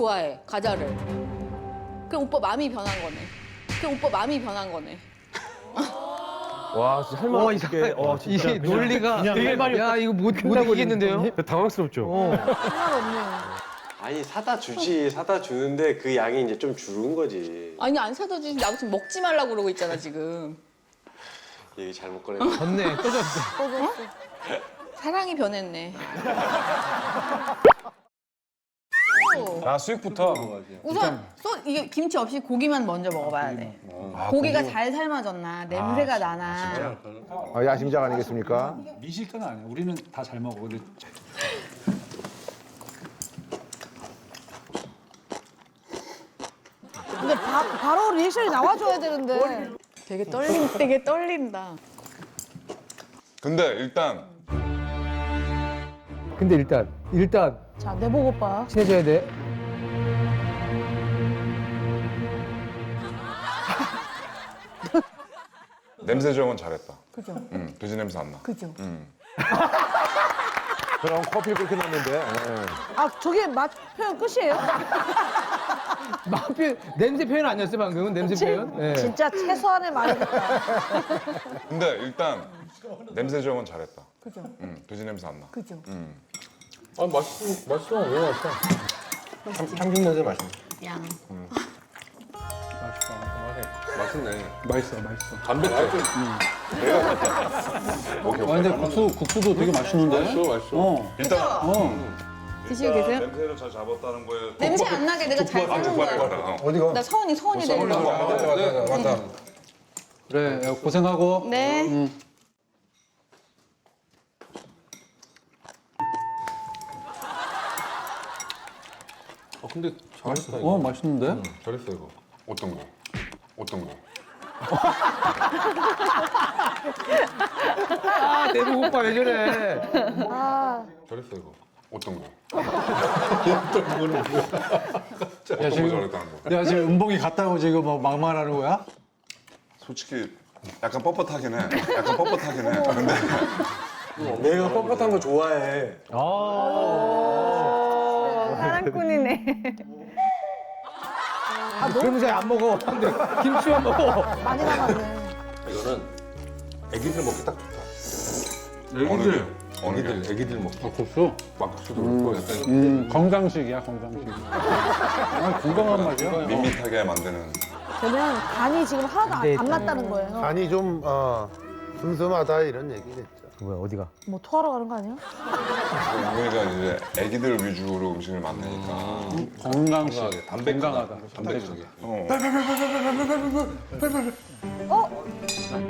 좋아해 과자를. 그럼 오빠 마음이 변한 거네. 그럼 오빠 마음이 변한 거네. 와 진짜 할 말이 없게. 와 진짜 이게 논리가 되게 말이 야 이거 못 못 이기겠는데요? 당황스럽죠. 아니 사다 주지 사다 주는데 그 양이 이제 좀 줄은 거지 아니 안 사다 주지 나도 지금 먹지 말라고 그러고 있잖아 지금. 얘기 잘못 꺼냈네 졌네 또 졌어. 사랑이 변했네. 아 수육부터. 우선 소, 이게 김치 없이 고기만 먼저 먹어봐야 돼. 고기가 잘 삶아졌나 냄새가 나나. 아, 야심작 아니겠습니까? 미식가는 아니야. 우리는 다 잘 먹어. 근데 근데 바, 바로 리액션이 나와줘야 되는데. 되게 떨린 되게 떨린다. 근데 일단 근데 일단 일단 자, 내복 오빠. 친해져야 돼. 냄새 조형은 잘했다. 그죠. 응, 돼지 냄새 안 나. 그죠. 응. 그럼 커피 그렇게 넣는데. 예. 아, 저게 맛 표현 끝이에요? 맛 표현 냄새 표현 아니었어요 방금은 냄새 표현? 예. 진짜 최소한의 말이겠다. 근데 일단 냄새 조형은 잘했다. 그죠. 응, 돼지 냄새 안 나. 그죠. 응. 아 맛있어 맛있어 왜 맛있어? 참 참기 냄새 맛있네. 양. 맛있네. 맛있어, 맛있어. 담백해. 오케이 아, 오케이. 근데 국수 국수도 되게 맛있는데. 맛있어 맛있어. 어. 일단 어. 드시고 계세요? 냄새를 잘 잡았다는 거에 냄새 안 나게 내가 잘 삶은 거야. 어. 어디가? 나 서원이 서원이 되는 거. 맞다 맞다 맞다. 그래 야, 고생하고. 네. 응. 근데 잘했어 어 맛있는데? 잘했어 이거. 어떤 거? 어떤 거? 아 내복 오빠 왜 저래? 아, 잘했어 이거. 어떤 거? 야 어떤 거 지금 잘했다는 거? 내가 지금 음봉이 갔다고 지금 뭐 막말하는 거야? 솔직히 약간 뻣뻣하긴 해. 약간 뻣뻣하긴 해. 근데 내가 뻣뻣한 거 좋아해 사랑꾼이네. 그러면서 안 먹어. 근데 김치만 먹어. 많이 남았네. 이거는 애기들 먹기 딱 좋다. 게? 애기들, 애기들 먹기. 아 국수? 막국수도 그렇고 약간 음 건강식이야 건강식. 아 건강한 맛이야. 밋밋하게 만드는. 그냥 간이 지금 하나도 안, 안 맞다는 거예요. 간이 좀 어, 슴슴하다 이런 얘기겠죠. 뭐야 어디가? 뭐 토하러 가는 거 아니야? 우리가 이제 애기들 위주로 음식을 만드니까. 건강식. 건강하다. 담백하게. 어.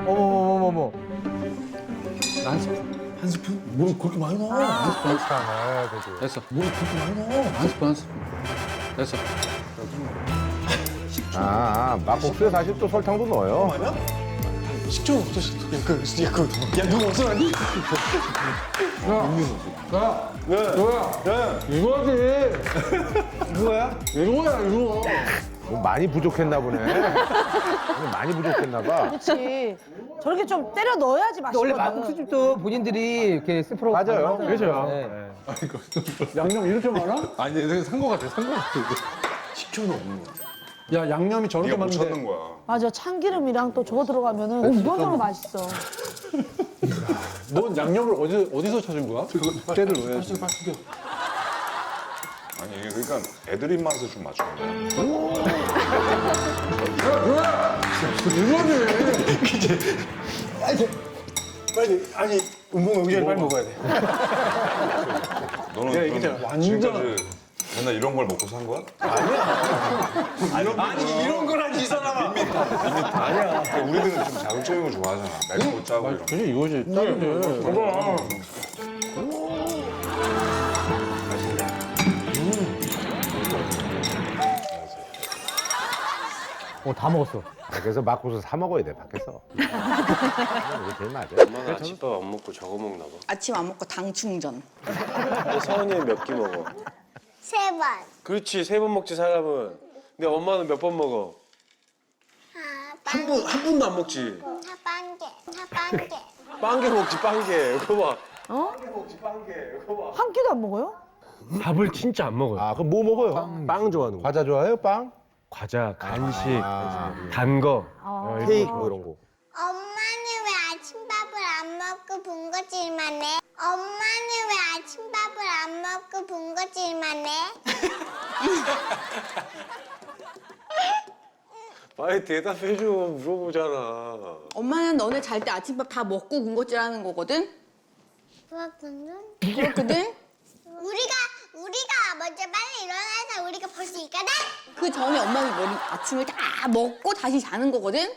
어머머머머머. 한 스푼. 한 스푼? 뭘 그렇게 많이 넣어? 아 그래도. 됐어. 뭘 그렇게 많이 넣어? 한 스푼 한 스푼. 됐어. 아, 막국수에 사실 또 설탕도 넣어요. 식초 없어 식초 그, 야, 그, 야 누구 없어졌니? 이거야 이거. 뭐 많이 부족했나 보네. 많이 부족했나 봐. 그렇지. 저렇게 좀 때려 넣어야지 근데 원래 맛있거든. 막국수집도 본인들이 이렇게 스프로 맞아요. 그렇죠. 양념 이렇게 많아? 아니 내가 산거 같아 산거 같아. 야 양념이 저렇게 네가 못 찾는 많은데. 거야. 맞아. 참기름이랑 또 저거 들어가면은 이거저거 맛있어. 넌 양념을 어디 어디서 찾은 거야? 깨를 넣어야지. 아니 이게 그러니까 애들 입맛에 좀 맞추는 거야. 빨리 아니 운동 오기 전에 빨리 먹어야 돼 너는 이게 그럼 완전- 지금까지 맨날 이런 걸 먹고 산 거야? 아니 이런 걸 하지 이 사람아 아니야. 우리들은 좀 자극적인 거 좋아하잖아. 맵고 짜고 이런 거. 그지 이거지. 딱이지. 어다 먹었어. 그래서 막국수 사 먹어야 돼 밖에서. 이게 제일 맞아. 엄마는 아침밥 안 먹고 저거 먹나 봐 아침 안 먹고 당 충전. 근데 서은이는 몇 끼 먹어? 세 번. 그렇지 세 번 먹지 사람은 근데 엄마는 몇 번 먹어? 아, 한분한 분도 안 먹지 하반개. 하반개. 빵개 먹지 빵개 그거 봐 어? 한 끼도 안 먹어요? 밥을 진짜 안 먹어요. 아 그럼 뭐 먹어요? 빵 좋아하는 거. 과자 좋아해요? 빵? 과자, 간식, 아, 단 거. 아. 케이크 뭐 이런 거. 엄마는 왜 아침밥을 안 먹고 군것질만 해? 엄마는 왜 아침밥을 안 먹고 군것질만 해? 빨리 대답해줘 물어보잖아. 엄마는 너네 잘 때 아침밥 다 먹고 군것질 하는 거거든? 그렇군요. 그렇거든? 우리가 우리가 먼저 빨리 일어나서 우리가 볼 수 있거든. 그 전에 엄마는 머리 아침을 다 먹고 다시 자는 거거든?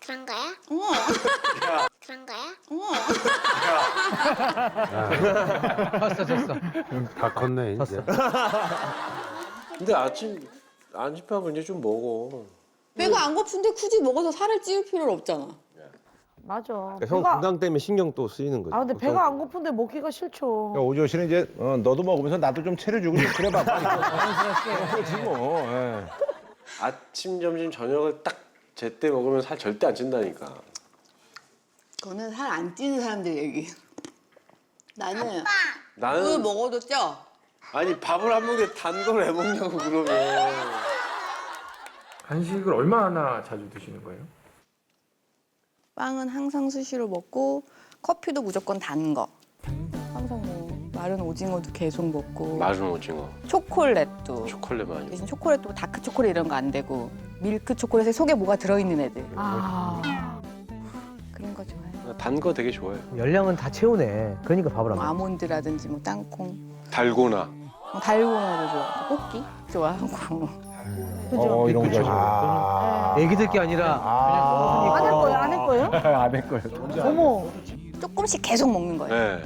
그런 거야? 어. 그런 거야? 어. 컸어, 컸어. 다 컸네 이제. 근데 아침 아침밥은 이제 좀 먹어. 배가 안 고픈데 굳이 먹어서 살을 찌울 필요는 없잖아. 맞아. 그러니까 형 배가, 건강 때문에 신경 또 쓰이는 거지. 아 근데 배가 안 고픈데 먹기가 싫죠. 그러니까 오지호 씨는 이제 어, 너도 먹으면서 나도 좀 차려주고 좀 그래봐. 그렇지 뭐. 예. 아침 점심 저녁을 딱 제때 먹으면 살 절대 안 찐다니까. 그거는 살 안 찌는 사람들 얘기. 나는 아빠. 나는 먹어도 쪄. 아니 밥을 안 먹는데 단 걸 왜 먹냐고 그러면. 간식을 얼마나 자주 드시는 거예요? 빵은 항상 수시로 먹고 커피도 무조건 단 거. 항상 뭐 마른 오징어도 계속 먹고 마른 오징어, 초콜릿도 초콜릿 많이. 대신 초콜릿도 다크 초콜릿 이런 거 안 되고 밀크 초콜릿에 속에 뭐가 들어있는 애들 아. 단 거 되게 좋아해. 열량은 다 채우네. 그러니까 밥을 뭐 아몬드라든지 뭐 땅콩, 달고나. 뭐 달고나도 좋아하고 꽃기 좋아하고 어 이런 거 좋아. 아. 애기들 게 아니라 아. 안할 거예요? 안 할 거예요? 안할 거예요. 어머. 조금씩 계속 먹는 거예요. 네.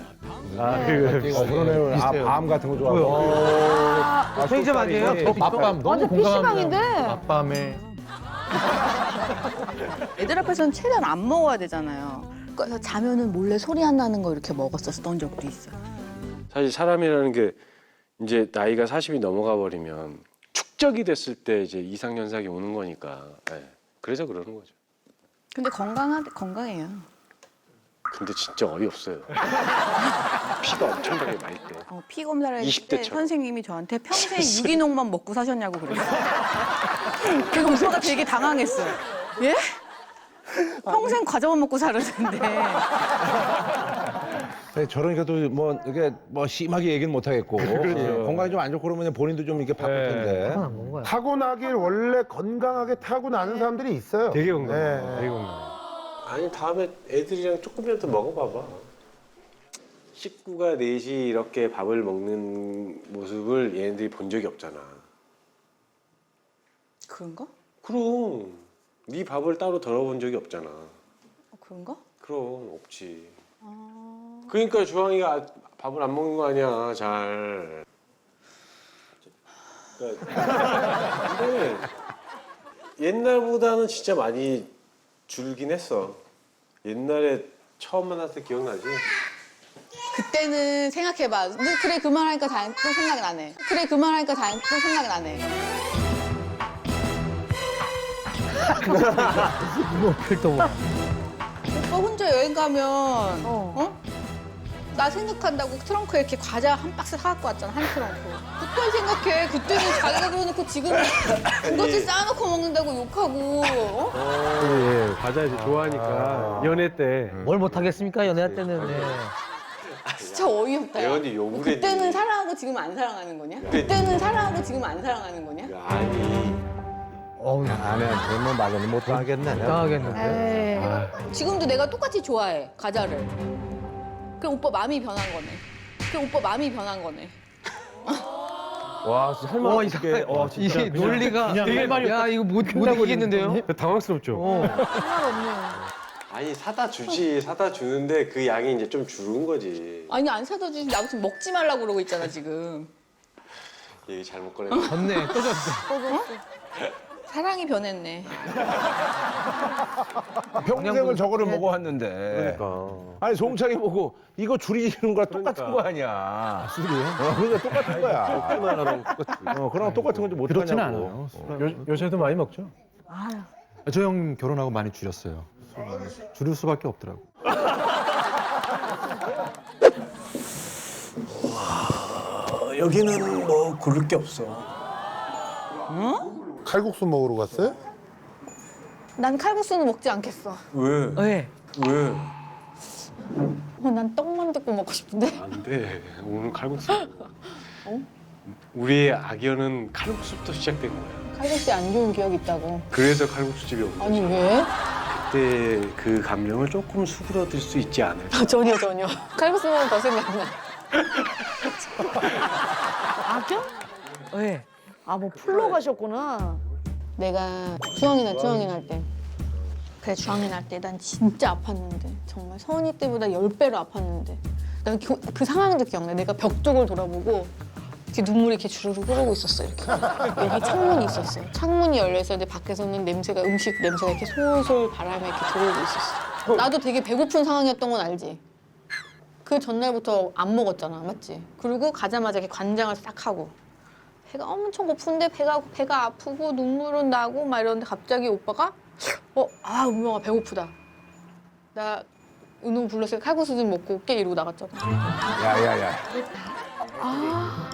아, 어, 그러네요. 아, 밤 같은 거 좋아하고. 아, 편의점 아니에요? 어, 밥밤 완전 PC방인데. 밥밤에. 애들 앞에서는 최대한 안 먹어야 되잖아요. 그래서 자면은 몰래 소리 안 나는 거 이렇게 먹었었던 적도 있어. 사실 사람이라는 게 이제 나이가 40이 넘어가 버리면 축적이 됐을 때 이제 이상 현상이 오는 거니까. 예. 그래서 그러는 거죠. 근데 건강하 건강해요. 근데 진짜 어이없어요. 피가 엄청나게 많이 빼. 어, 피 검사를 했을 20대 때 처럼. 선생님이 저한테 평생 유기농만 먹고 사셨냐고 그랬어요. 그래서 오빠가 되게 당황했어요. 예? 평생 과자만 먹고 살았는데. 네, 저러니까 또뭐 이게 뭐 심하게 얘기는 못 하겠고 어, 건강이 좀 안 좋고 그러면 본인도 좀 이렇게 바쁠 텐데. 안 먹은 거야. 타고나길 원래 건강하게 타고나는 사람들이 있어요. 되게 건강해. 네. 되게 건강해. 아니 다음에 애들이랑 조금이라도 먹어봐봐. 식구가 넷이 이렇게 밥을 먹는 모습을 얘네들이 본 적이 없잖아. 그런가? 그럼 네 밥을 따로 덜어본 적이 없잖아. 어, 그런가? 그럼 없지. 그러니까 주황이가 아- 밥을 안 먹는 거 아니야 잘. 그러니까 근데 옛날보다는 진짜 많이 줄긴 했어. 옛날에 처음 만났을 때 기억나지? 그때는 생각해봐. 너 그래 그 말하니까 다또 생각이 나네. 그래 그 말하니까 다또 생각이 나네. 필도 뭐. 오빠 혼자 여행 가면 어. 어? 나 생각한다고 트렁크에 이렇게 과자 한 박스 사갖고 왔잖아 한 트렁크. 그때 생각해. 그때는 자기가 그러놓고 지금은 군것질 쌓아놓고 먹는다고 욕하고. 어? 예, 과자 이제 좋아하니까 연애 때 뭘 못하겠습니까, 연애할 때는. 네. 진짜 어이없다. 야. 예언이 욕을 했니? 그때는 사랑하고 지금 안 사랑하는 거냐? 그때는 사랑하고 지금 안 사랑하는 거냐? 아니 어우, 아내한테 뭐 말로는 못 하겠네. 당하겠는데. 에이. 지금도 내가 똑같이 좋아해 과자를. 그럼 오빠 마음이 변한 거네. 그럼 오빠 마음이 변한 거네. 와 진짜 할말 와, 이상해. 와, 이게 논리가. 되게 야, 이거 못, 못 이기겠는데요? 당황스럽죠. 어. 아니 사다 주지 사다 주는데 그 양이 이제 좀 줄은 거지. 아니 안 사다 주지 나 지금 먹지 말라고 그러고 있잖아 지금. 얘기 잘못 꺼내. 졌네, 또 졌어. 사랑이 변했네. 평생을 저거를 먹어왔는데. 그러니까. 아니 송창이 보고 이거 줄이는 거랑 똑같은 거 아니야. 술이요? 어, 그러니까 똑같은 거야. 어, 그럼 똑같은 건지 못 그렇진 하냐고. 않아요. 요, 요새도 많이 먹죠? 아유. 저 형 결혼하고 많이 줄였어요. 줄일 수밖에 없더라고. 여기는 뭐 고를 게 없어. 칼국수 먹으러 갔어요? 난 칼국수는 먹지 않겠어. 왜? 왜? 왜? 어, 난 떡만 듣고 먹고 싶은데. 안 돼. 오늘 칼국수. 우리의 악연은 칼국수부터 시작된 거야. 칼국수에 안 좋은 기억이 있다고. 그래서 칼국수 집에 온 아니 거지. 왜? 그때 그 감정을 조금 수그러들 수 있지 않을까. 전혀 전혀. 칼국수 먹으면 더 생각나. 악연? 왜? 아 뭐 풀러 가셨구나. 내가 주황이 날 주황이 날 때. 그래 주황이 날 때 난 진짜 아팠는데 정말 서은이 때보다 열 배로 아팠는데 난 그 상황도 기억나. 내가 벽 쪽을 돌아보고 이렇게 눈물이 이렇게 주르르 흐르고 있었어 이렇게. 여기 창문이 있었어요. 창문이 열려 있었는데 밖에서는 냄새가 음식 냄새가 이렇게 솔솔 바람에 이렇게 들어오고 있었어. 나도 되게 배고픈 상황이었던 건 알지. 그 전날부터 안 먹었잖아, 맞지? 그리고 가자마자 이렇게 관장을 싹 하고 배가 엄청 고픈데 배가 배가 아프고 눈물은 나고 막 이러는데 갑자기 오빠가 어, 아 은명아 배고프다. 나 은우 불러서 칼국수 좀 먹고 올게 이러고 나갔잖아. 야야야. 아.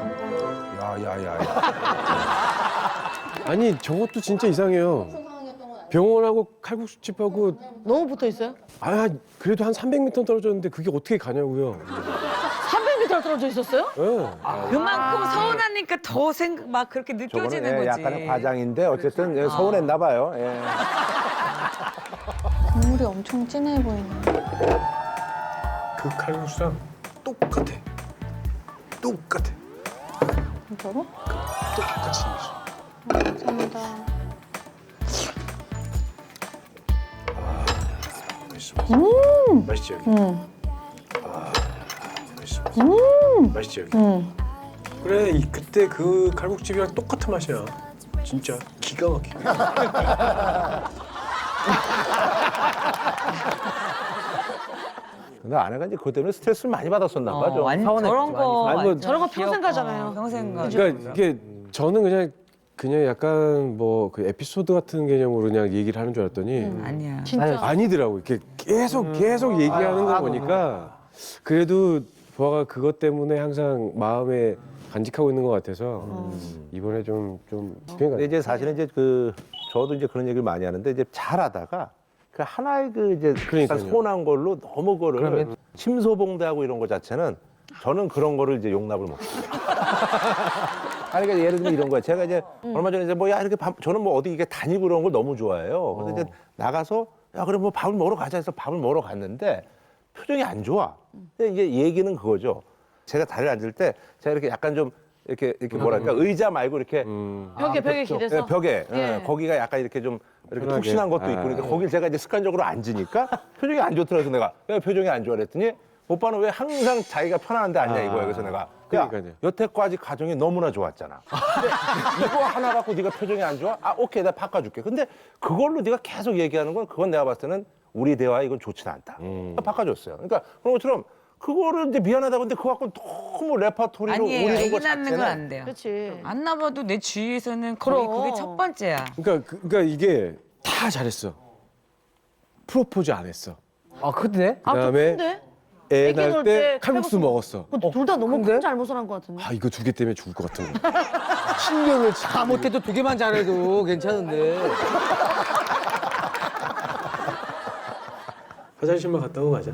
야야야. 아니 저것도 진짜 이상해요. 병원하고 칼국수집하고 너무 붙어 있어요? 아 그래도 한 300m 떨어졌는데 그게 어떻게 가냐고요. 300m 떨어져 있었어요? 예. 그만큼 서운하니까 더 생각 막 그렇게 저거는 느껴지는 예, 거지. 약간의 과장인데 어쨌든 예, 서운했나 봐요. 예. 국물이 엄청 진해 보이네. 그 칼국수랑 똑같아. 똑같아. 진짜로? 똑같이 생겼어. 감사합니다. 맛있지 여기. 음. 맛있어. 맛있지 여기. 음. 그래 이 그때 그 칼국집이랑 똑같은 맛이야. 진짜 기가 막혀. 근데 아내가 이제 그것 때문에 스트레스를 많이 받았었나 어, 봐. 좀 완- 서운했지, 저런 거 많이. 아니, 뭐 저런 거 평생 가잖아요. 평생 가. 그러니까 이게 저는 그냥 그냥 약간 뭐 그 에피소드 같은 개념으로 그냥 얘기를 하는 줄 알았더니 아니야. 진짜. 아니더라고. 이렇게 계속 계속 얘기하는 거 보니까 그래도 보아가 그것 때문에 항상 마음에 간직하고 있는 것 같아서 이번에 좀좀 근데 이제 사실은 이제 그 저도 이제 그런 얘기를 많이 하는데 이제 잘하다가 그 하나의 그 이제 그러니까요. 약간 손한 걸로 너무 그거를 그러면- 침소봉대하고 이런 거 자체는 저는 그런 거를 이제 용납을 못 해요. 아니 그러니까 예를 들면 이런 거예요. 제가 이제 얼마 전에 이제 뭐야 이렇게 밥 저는 뭐 어디 이게 다니고 그런 걸 너무 좋아해요. 그래서 이제 나가서 야 그래 뭐 밥을 먹으러 가자 해서 밥을 먹으러 갔는데 표정이 안 좋아. 근데 이제 얘기는 그거죠. 제가 다리를 앉을 때 제가 이렇게 약간 좀 이렇게 이렇게 뭐랄까 의자 말고 이렇게 벽에 벽에 예, 기대서. 벽에 예, 예. 거기가 약간 이렇게 좀 이렇게 편하게. 푹신한 것도 있고 아. 그러니까 거길 제가 이제 습관적으로 앉으니까 표정이 안 좋더라고요. 내가 왜 표정이 안 좋아 그랬더니 오빠는 왜 항상 자기가 편안한데 앉냐 이거야. 그래서 내가 야 그러니까요. 여태까지 가정이 너무나 좋았잖아. 근데 이거 하나 갖고 네가 표정이 안 좋아? 아 오케이 내가 바꿔줄게. 근데 그걸로 네가 계속 얘기하는 건 그건 내가 봤을 때는 우리 대화에 이건 좋지는 않다. 바꿔줬어요. 그러니까 그런 것처럼 그거를 이제 미안하다고 근데 그거 갖고 너무 레파토리로 아니에요. 애기 거 낳는 건 자체는 안 돼요. 그렇지. 안 나봐도 내 주위에서는 거의 그럼. 그게 첫 번째야. 그러니까 그- 그러니까 이게 다 잘했어. 프로포즈 안 했어. 아 근데? 아, 그다음에 근데 애 애기 낳을 낳을 때 때 칼국수 칼국수 먹었어. 둘 다 너무 큰 잘못을 한 것 같은데. 아 이거 두 개 때문에 죽을 것 같은 거. 10년을 다 못해도 두 개만 잘해도 괜찮은데. 화장실만 갔다 오고 가자.